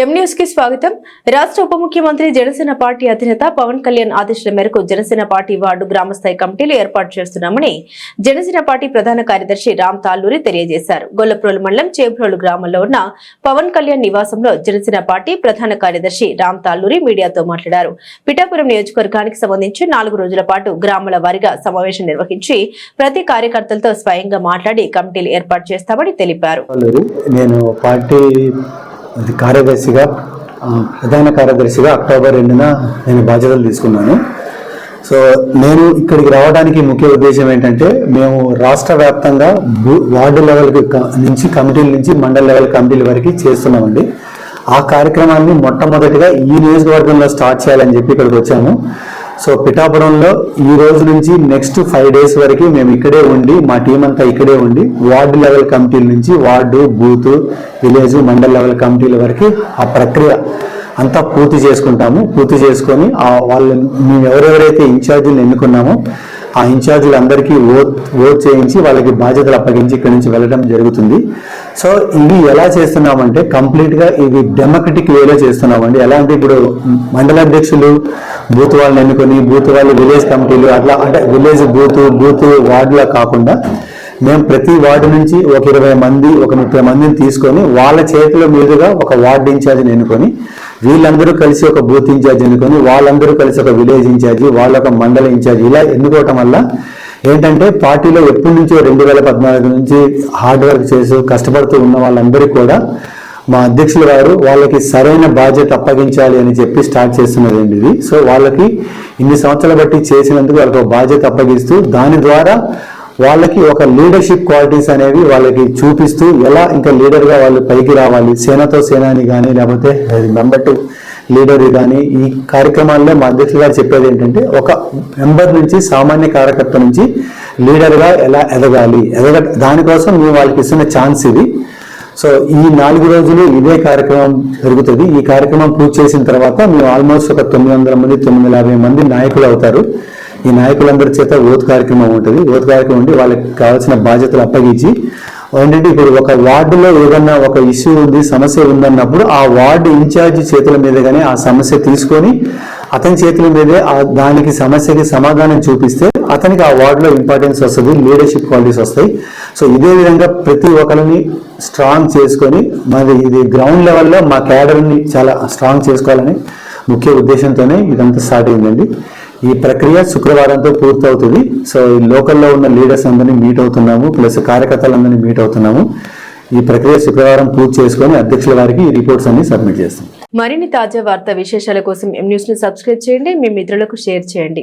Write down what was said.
కి స్వాగతం. రాష్ట్ర ఉప ముఖ్యమంత్రి జనసేన పార్టీ అధినేత పవన్ కళ్యాణ్ ఆదేశాల మేరకు జనసేన పార్టీ వార్డు గ్రామస్థాయి కమిటీలు ఏర్పాటు చేస్తున్నామని జనసేన పార్టీ ప్రధాన కార్యదర్శి రామ్ తాల్లూరి తెలియజేశారు. గొల్లప్రోలు మండలం చేబ్రోలు గ్రామంలో ఉన్న పవన్ కళ్యాణ్ నివాసంలో జనసేన పార్టీ ప్రధాన కార్యదర్శి రామ్ తాల్లూరి మీడియాతో మాట్లాడారు. పిఠాపురం నియోజకవర్గానికి సంబంధించి నాలుగు రోజుల పాటు గ్రామాల వారీగా సమావేశం నిర్వహించి ప్రతి కార్యకర్తలతో స్వయంగా మాట్లాడి కమిటీలు ఏర్పాటు చేస్తామని తెలిపారు. నేను పార్టీ అది కార్యదర్శిగా ప్రధాన కార్యదర్శిగా అక్టోబర్ రెండున నేను బాధ్యతలు తీసుకున్నాను. సో నేను ఇక్కడికి రావడానికి ముఖ్య ఉద్దేశం ఏంటంటే మేము రాష్ట్ర వ్యాప్తంగా వార్డు లెవెల్ నుంచి కమిటీల నుంచి మండల లెవెల్ కమిటీల వరకు చేస్తున్నామండి. ఆ కార్యక్రమాన్ని మొట్టమొదటిగా ఈ నియోజకవర్గంలో స్టార్ట్ చేయాలని చెప్పి ఇక్కడికి వచ్చాము. సో పిఠాపురంలో ఈ రోజు నుంచి నెక్స్ట్ ఫైవ్ డేస్ వరకు మేము ఇక్కడే ఉండి మా టీం అంతా ఇక్కడే ఉండి వార్డు లెవెల్ కమిటీల నుంచి ward booth village mandal level కమిటీల వరకు ఆ ప్రక్రియ అంతా పూర్తి చేసుకుంటాము. పూర్తి చేసుకొని ఆ వాళ్ళు మేము ఎవరెవరైతే ఇన్ఛార్జీలు ఎన్నుకున్నామో ఆ ఇన్ఛార్జీలందరికీ ఓట్ ఓట్ చేయించి వాళ్ళకి బాధ్యతలు అప్పగించి ఇక్కడి నుంచి వెళ్ళడం జరుగుతుంది. సో ఇవి ఎలా చేస్తున్నామంటే కంప్లీట్గా ఇవి ఇది డెమోక్రటిక్ వేలో చేస్తున్నామండి. ఎలా అంటే ఇప్పుడు మండల అధ్యక్షులు బూత్ వాళ్ళని ఎన్నుకొని బూత్ వాళ్ళు విలేజ్ కమిటీలు అట్లా అంటే విలేజ్ బూత్ బూత్ వార్డులా కాకుండా మేము ప్రతి వార్డు నుంచి ఒక ఇరవై మంది ఒక ముప్పై మందిని తీసుకొని వాళ్ళ చేతుల మీదుగా ఒక వార్డు ఇన్ఛార్జిని ఎన్నుకొని వీళ్ళందరూ కలిసి ఒక బూత్ ఇన్ఛార్జ్ ఎన్నుకొని వాళ్ళందరూ కలిసి ఒక విలేజ్ ఇన్ఛార్జి వాళ్ళ ఒక మండల ఇన్ఛార్జి ఇలా ఎన్నుకోవటం వల్ల ఏంటంటే పార్టీలో ఎప్పటి నుంచో రెండు వేల పద్నాలుగు నుంచి హార్డ్ వర్క్ చేస్తూ కష్టపడుతూ ఉన్న వాళ్ళందరికీ కూడా మా అధ్యక్షులు గారు వాళ్ళకి సరైన బాధ్యత అప్పగించాలి అని చెప్పి స్టార్ట్ చేస్తున్నదండి ఇది. సో వాళ్ళకి ఇన్ని సంవత్సరాలు బట్టి చేసినందుకు వాళ్ళకి ఒక బాధ్యత అప్పగిస్తూ దాని ద్వారా వాళ్ళకి ఒక లీడర్షిప్ క్వాలిటీస్ అనేవి వాళ్ళకి చూపిస్తూ ఎలా ఇంకా లీడర్గా వాళ్ళు పైకి రావాలి సేనతో సేనాని కానీ లేకపోతే మెంబర్ టు లీడర్ కానీ ఈ కార్యక్రమాల్లో మా అధ్యక్షులు గారు చెప్పేది ఏంటంటే ఒక మెంబర్ నుంచి సామాన్య కార్యకర్త నుంచి లీడర్గా ఎలా ఎదగాలి ఎదగ దానికోసం మేము వాళ్ళకి ఇస్తున్న ఛాన్స్ ఇది. సో ఈ నాలుగు రోజులు ఇదే కార్యక్రమం జరుగుతుంది. ఈ కార్యక్రమం పూర్తి చేసిన తర్వాత మేము ఆల్మోస్ట్ ఒక తొమ్మిది వందల మంది తొమ్మిది యాభై మంది నాయకులు అవుతారు. ఈ నాయకులందరి చేత ఓత్ కార్యక్రమం ఉంటుంది. ఓత్ కార్యక్రమం ఉండి వాళ్ళకి కావాల్సిన బాధ్యతలు అప్పగించి ఏంటంటే ఇప్పుడు ఒక వార్డులో ఏదన్నా ఒక ఇష్యూ ఉంది సమస్య ఉందన్నప్పుడు ఆ వార్డు ఇన్ఛార్జ్ చేతుల మీదుగానే ఆ సమస్య తీసుకొని అతని చేతుల మీదే ఆ దానికి సమస్యకి సమాధానం చూపిస్తే అతనికి ఆ వార్డులో ఇంపార్టెన్స్ వస్తుంది లీడర్షిప్ క్వాలిటీస్ వస్తాయి. సో ఇదే విధంగా ప్రతి ఒక్కరిని స్ట్రాంగ్ చేసుకొని మరి ఇది గ్రౌండ్ లెవెల్లో మా క్యాడర్ని చాలా స్ట్రాంగ్ చేసుకోవాలని ముఖ్య ఉద్దేశంతోనే ఇదంతా స్టార్ట్ అయిందండి. ఈ ప్రక్రియ శుక్రవారంతో పూర్తవుతుంది. సో ఈ లోకల్లో ఉన్న లీడర్స్ అందరినీ మీట్ అవుతున్నాము. ప్లస్ కార్యకర్తలందరినీ మీట్ అవుతున్నాము. ఈ ప్రక్రియ శుక్రవారం పూర్తి చేసుకొని అధ్యక్షుల వారికి ఈ రిపోర్ట్స్ అన్ని సబ్మిట్ చేస్తాం. మరిన్ని తాజా వార్తా విశేషాల కోసం ఎం న్యూస్ని సబ్స్క్రైబ్ చేయండి. మీ మిత్రులకు షేర్ చేయండి.